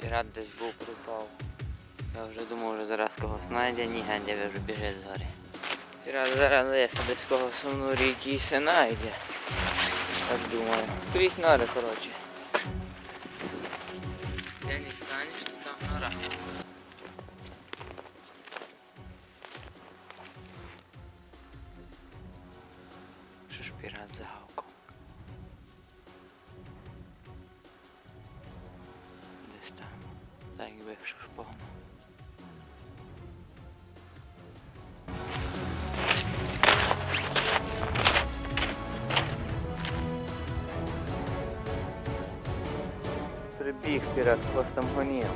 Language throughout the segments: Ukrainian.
Пірат десь був пропав. Я вже думав, вже зараз когось знайде, ні, Гендя вже біжить з гори. Пірат зараз лиса десь когось в норі якийсь знайде. Так думаю. Скрізь нори, коротше. Де не станеш, то там нора. Що ж пірат загавкав? Так що ж погнав. Прибіг пірат, хтось там гонів.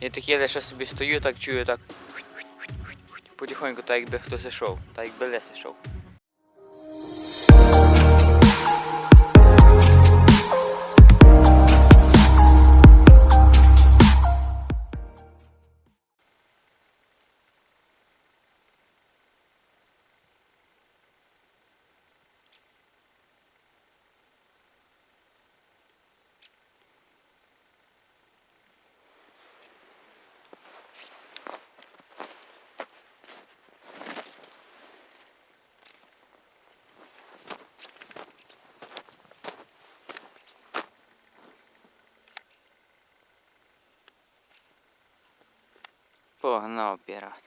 Я таке лише собі стою, так чую, так. Потихоньку, так якби хтось ішов, так якби лес ішов. Погнав пірат.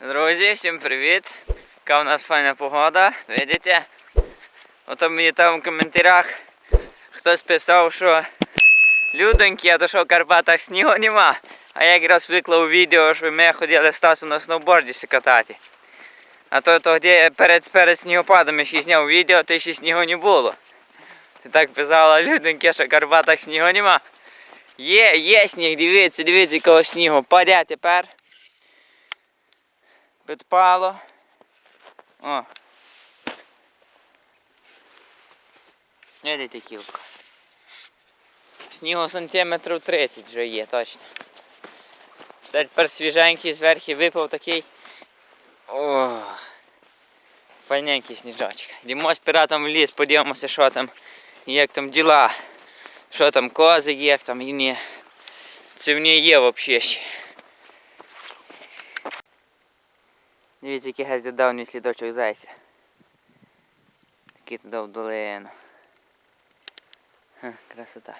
Друзі, всім привіт! Яка у нас файна погода, видите? Ото мені там в коментарях хтось писав, що людоньки, а то що в Карпатах снігу нема. А я якраз виклав відео, що ми ходили з Стасом на сноуборді катати. А то тоді перед, перед снігопадом ще зняв відео, то ще снігу не було. І так писала людоньки, що в Карпатах снігу нема. Є, є сніг, дивіться, дивіться, якого снігу. Паде тепер. Підпало. О. Видите, кілка. Снігу сантиметрів 30 вже є, точно. Тепер свіженький зверху випав такий. О, файненький сніжочок. З піратом в ліс, подивимося, що там, як там діла. Що там, кози є, там і ні. Це є взагалі ще. Дивіться, який геть давній слідочок зайця. Такий туди в долину. Ха, красота.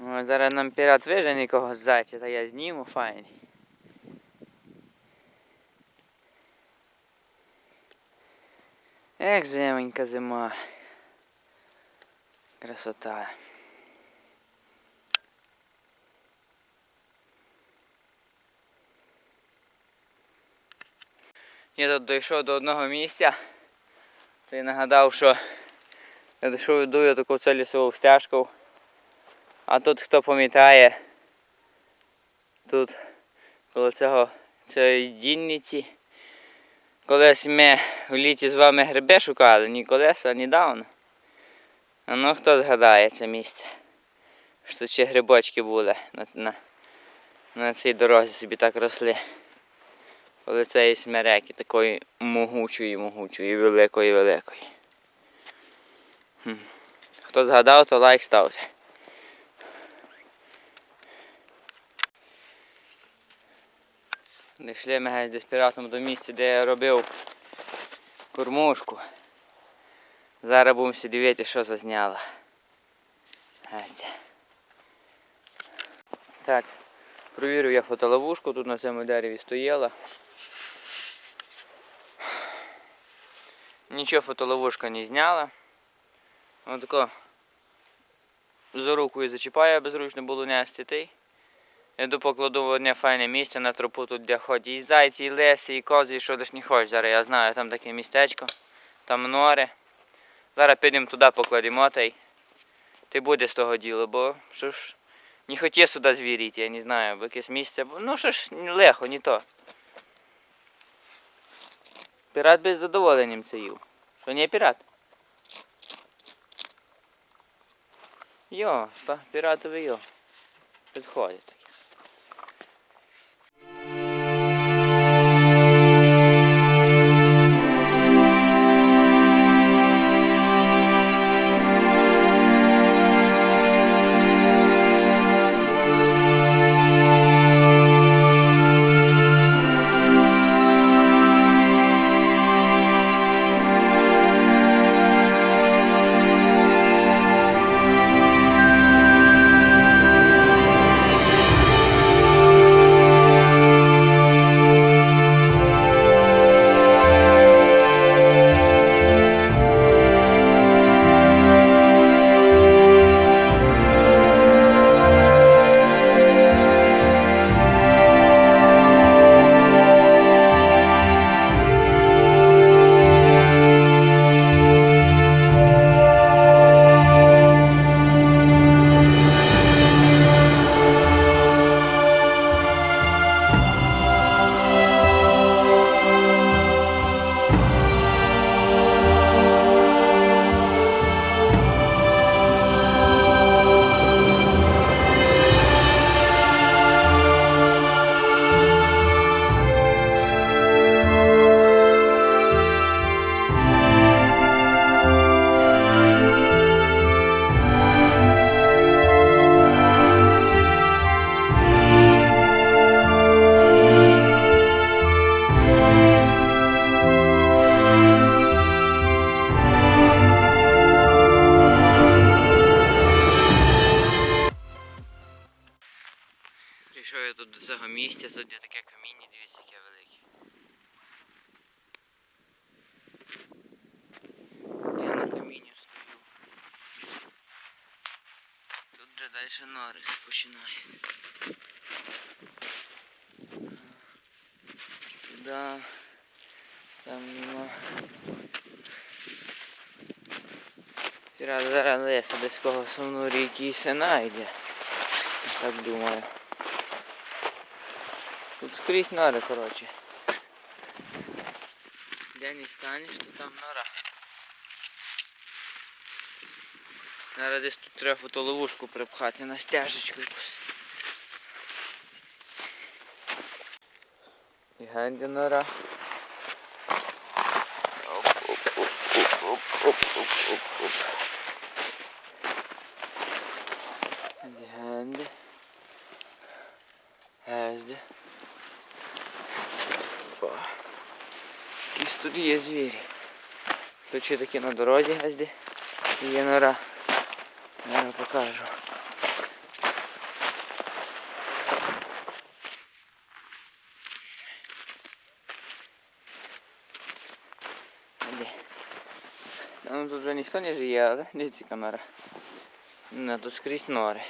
О, зараз нам пірат вижене якогось зайця, та я зніму файний. Ех, зименька зима. Красота. Я тут дійшов до одного місця. Я нагадав, що я дійшов йду таку цю лісову стежку. А тут хто пам'ятає, тут коло цього цієї дільниці. Колись ми в літі з вами гриби шукали, ні колись, а недавно. Ну хто згадає це місце? Що ще грибочки були на, на, на цій дорозі собі так росли. Коли цієї смереки такої могучої, могучої, великої, великої. Хто згадав, то лайк ставте. Дійшли ми геть десь піратом до місця, де я робив кормушку. Зараз будемо всі дивитися, що зазняла. Геть. Так, провірив я фотоловушку, тут на цьому дереві стояла. Нічого фотоловушка не зняла. Отако за рукою зачіпає, безручно було ти. Я йду покладу в одне файне місце на тропу тут, де ходять і зайці, і леси, і кози, і що лиш не хочеш. Зараз я знаю, там таке містечко, там нори. Зараз підемо туди покладемо та й ти буде з того діло, бо що ж, не хотів сюди звірити, я не знаю, бо якесь місце, бо ну що ж, легко, не то. Пірат би з задоволенням це їв. Що не пірат? Йо, піратовий йо. Підходить Прийшов я тут до цього місця, тут є таке каміння, дивіться, яке велике. Я на камінні стою. Тут вже далі нарис починають. Туди, там нема. Зараз зараз десь когось в ріки і сена найде Так думаю. Тут скрізь нори, коротше. Де не станеш, то там нора. Зараз десь тут треба фотоловушку припхати на стяжечку якусь. І генді нора. Оп, Є звірі. Тут ще такі на дорозі гезді. Є нора. Зараз покажу. Де? Та Ну тут вже ніхто не живе, але дивіться камера. Не, тут скрізь нори.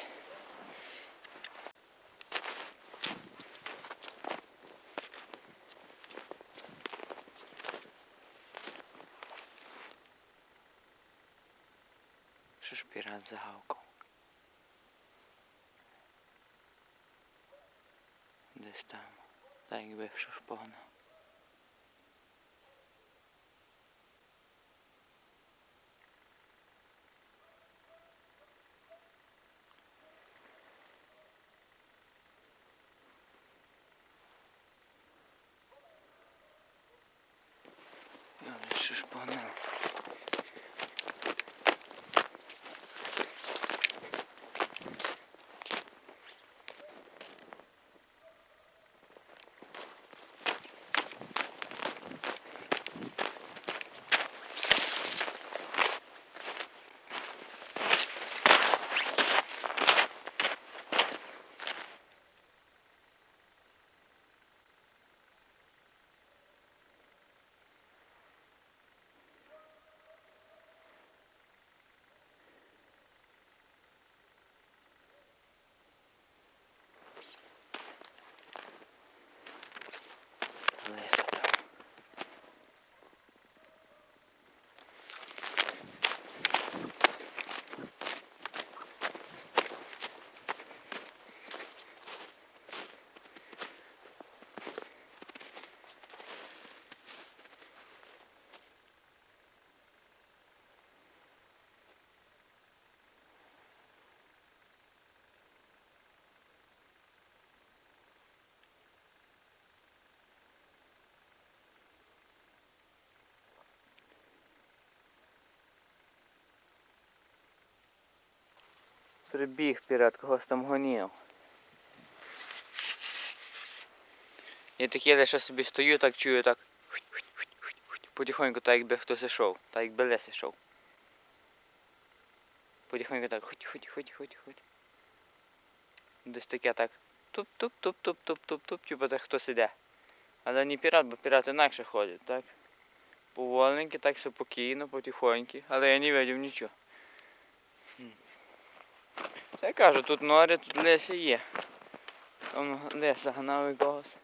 przy szpiralce hałką. Gdy tam, tak jakby wszczepona. Прибіг пірат, когось там гонів. Я таке лише собі стою, так чую, так. Потихоньку, так якби хтось ішов, так якби лес ішов. Потихоньку так, хоть, хоть, хоть, хоть, хоть. Десь таке так. Туп-туп-туп-туп-туп-туп-туп, типу так хтось іде. Але не пірат, бо пірат інакше ходять, так? Поволеньки, так все спокійно, потихоньки, але я не бачив нічого. Та я кажу, тут нори, тут леся є. Там леса гнав якогось.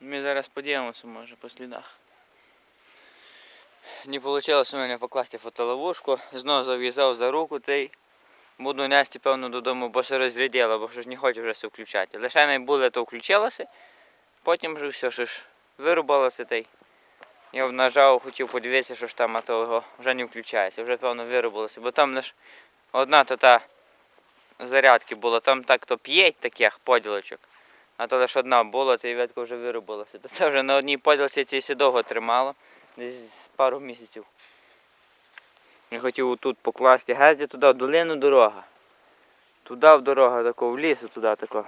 Ми зараз подивимося, може, по слідах. Не вийшло у мене покласти фотоловушку, знову зав'язав за руку та й буду нести, певно, додому, бо все розряділо, бо що ж не хочу вже все включати. Лише було, то включилося, потім вже все що ж вирубалося та й. Я нажав, хотів подивитися, що ж там, а то його вже не включається, вже певно вирубалося, бо там лиш одна то та зарядки було, там так то п'ять таких поділочок, а то лише одна була, та й ветка вже вирубалася. То це вже на одній поділці все довго тримало, десь пару місяців. Я хотів тут покласти гезді туди, в долину дорога. Туди в дорога тако, в ліс туди тако.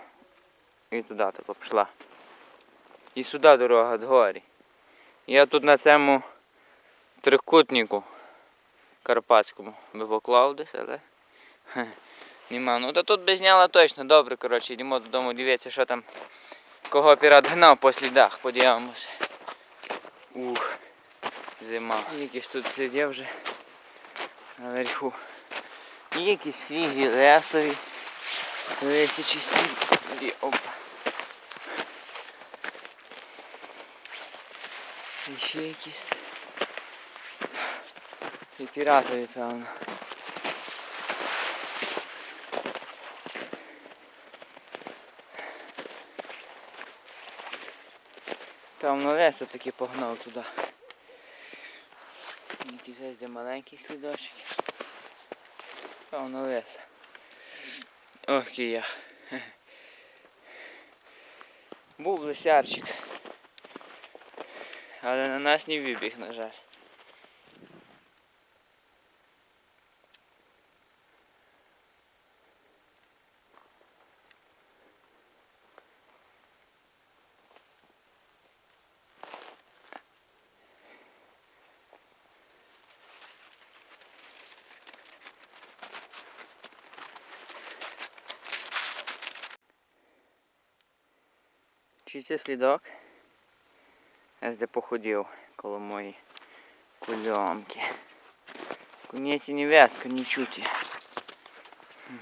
І туди тако пішла. І сюди дорога дгорі. Я тут на цьому трикутнику карпатському би поклав десь, але нема. Ну та тут би зняла точно добре, коротше, йдемо додому дивитися, що там кого пірат гнав по слідах, подивимося. Ух, зима. Якийсь тут слідів вже наверху. Якісь свіжі лесові. Лисячі свіжі. Опа. І ще якісь. І піратові, певно. Певно, лесо таки погнав туди. Якийсь де маленький слідочок. Певно, леса. Ох, я. Був лисярчик. Але на нас не вибіг, на жаль. Чи це слідок? Ось де походив коло моєї кульомки. Куніці не вятка, не чуті. М.